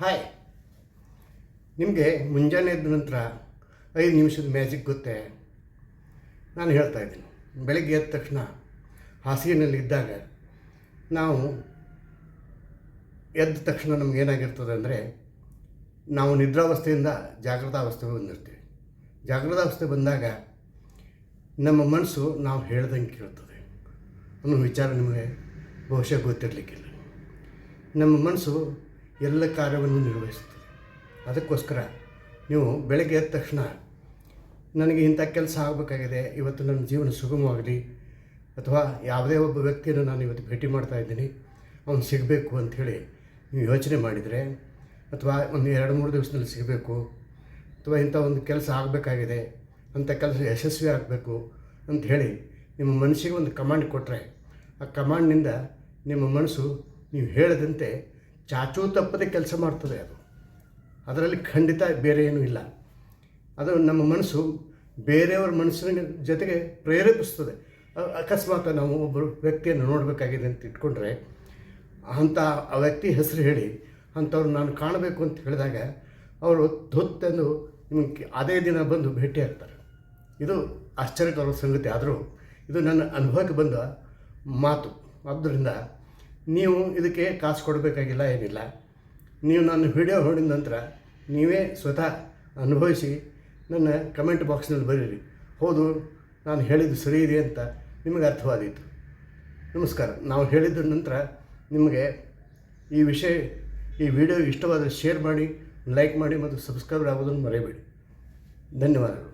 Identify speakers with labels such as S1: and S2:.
S1: Hi ನಿಮಗೆ ಮುಂಜಾನೆ ಎದ್ದ ನಂತರ ಐದು ನಿಮಿಷದ ಮ್ಯಾಜಿಕ್ ಗೊತ್ತೇ? ನಾನು ಹೇಳ್ತಾ ಇದ್ದೀನಿ. ಬೆಳಗ್ಗೆ ಎದ್ದ ತಕ್ಷಣ ಹಾಸಿಗೆನಲ್ಲಿ ಇದ್ದಾಗ ನಾವು ಎದ್ದ ತಕ್ಷಣ ನಮ್ಗೆ ಏನಾಗಿರ್ತದೆ ಅಂದರೆ ನಾವು ನಿದ್ರಾವಸ್ಥೆಯಿಂದ ಜಾಗೃತಾವಸ್ಥೆಗೆ ಬಂದಿರ್ತೀವಿ. ಜಾಗೃತಾವಸ್ಥೆ ಬಂದಾಗ ನಮ್ಮ ಮನಸ್ಸು ನಾವು ಹೇಳ್ದಂಗೆ ಕೇಳ್ತದೆ. ಅನ್ನೋ ವಿಚಾರ ನಿಮಗೆ ಬಹುಶಃ ಗೊತ್ತಿರಲಿಕ್ಕಿಲ್ಲ. ನಮ್ಮ ಮನಸ್ಸು ಎಲ್ಲ ಕಾರ್ಯವನ್ನು ನಿರ್ವಹಿಸುತ್ತದೆ. ಅದಕ್ಕೋಸ್ಕರ ನೀವು ಬೆಳಗ್ಗೆ ಎದ್ದ ತಕ್ಷಣ ನನಗೆ ಇಂಥ ಕೆಲಸ ಆಗಬೇಕಾಗಿದೆ. ಇವತ್ತು ನನ್ನ ಜೀವನ ಸುಗಮವಾಗಲಿ ಅಥವಾ ಯಾವುದೇ ಒಬ್ಬ ವ್ಯಕ್ತಿಯನ್ನು ನಾನು ಇವತ್ತು ಭೇಟಿ ಮಾಡ್ತಾ ಇದ್ದೀನಿ. ಅವನು ಸಿಗಬೇಕು ಅಂಥೇಳಿ ನೀವು ಯೋಚನೆ ಮಾಡಿದರೆ ಅಥವಾ ಒಂದು ಎರಡು ಮೂರು ದಿವಸದಲ್ಲಿ ಸಿಗಬೇಕು ಅಥವಾ ಇಂಥ ಒಂದು ಕೆಲಸ ಆಗಬೇಕಾಗಿದೆ, ಅಂಥ ಕೆಲಸ ಯಶಸ್ವಿ ಆಗಬೇಕು ಅಂತ ಹೇಳಿ ನಿಮ್ಮ ಮನಸ್ಸಿಗೆ ಒಂದು ಕಮಾಂಡ್ ಕೊಟ್ಟರೆ ಆ ಕಮಾಂಡ್ನಿಂದ ನಿಮ್ಮ ಮನಸ್ಸು ನೀವು ಹೇಳಿದಂತೆ ಚಾಚೂ ತಪ್ಪದೆ ಕೆಲಸ ಮಾಡ್ತದೆ ಅದು. ಅದರಲ್ಲಿ ಖಂಡಿತ ಬೇರೆ ಏನೂ ಇಲ್ಲ. ಅದು ನಮ್ಮ ಮನಸ್ಸು ಬೇರೆಯವ್ರ ಮನಸ್ಸಿನ ಜೊತೆಗೆ ಪ್ರೇರೇಪಿಸ್ತದೆ. ಅಕಸ್ಮಾತ್ ನಾವು ಒಬ್ಬರು ವ್ಯಕ್ತಿಯನ್ನು ನೋಡಬೇಕಾಗಿದೆ ಅಂತ ಇಟ್ಕೊಂಡ್ರೆ ಅಂಥ ಆ ವ್ಯಕ್ತಿ ಹೆಸರು ಹೇಳಿ ಅಂಥವ್ರು ನಾನು ಕಾಣಬೇಕು ಅಂತ ಹೇಳಿದಾಗ ಅವರು ಧೊತ್ತೆಂದು ನಿಮಗೆ ಅದೇ ದಿನ ಬಂದು ಭೇಟಿ ಆಗ್ತಾರೆ. ಇದು ಆಶ್ಚರ್ಯಕರ ಸಂಗತಿ. ಆದರೂ ಇದು ನನ್ನ ಅನುಭವಕ್ಕೆ ಬಂದ ಮಾತು. ಆದ್ದರಿಂದ ನೀವು ಇದಕ್ಕೆ ಕಾಸು ಕೊಡಬೇಕಾಗಿಲ್ಲ, ಏನಿಲ್ಲ. ನೀವು ನಾನು ವಿಡಿಯೋ ನೋಡಿದ ನಂತರ ನೀವೇ ಸ್ವತಃ ಅನುಭವಿಸಿ ನನ್ನ ಕಮೆಂಟ್ ಬಾಕ್ಸ್ನಲ್ಲಿ ಬರೀರಿ. ಹೌದು, ನಾನು ಹೇಳಿದ್ದು ಸರಿ ಇದೆ ಅಂತ ನಿಮಗೆ ಅರ್ಥವಾದೀತು. ನಮಸ್ಕಾರ. ನಾವು ಹೇಳಿದ ನಂತರ ನಿಮಗೆ ಈ ವಿಷಯ, ಈ ವಿಡಿಯೋ ಇಷ್ಟವಾದರೆ ಶೇರ್ ಮಾಡಿ ಲೈಕ್ ಮಾಡಿ ಮತ್ತು ಸಬ್ಸ್ಕ್ರೈಬ್ ಆಗೋದನ್ನು ಮರೆಯಬೇಡಿ. ಧನ್ಯವಾದಗಳು.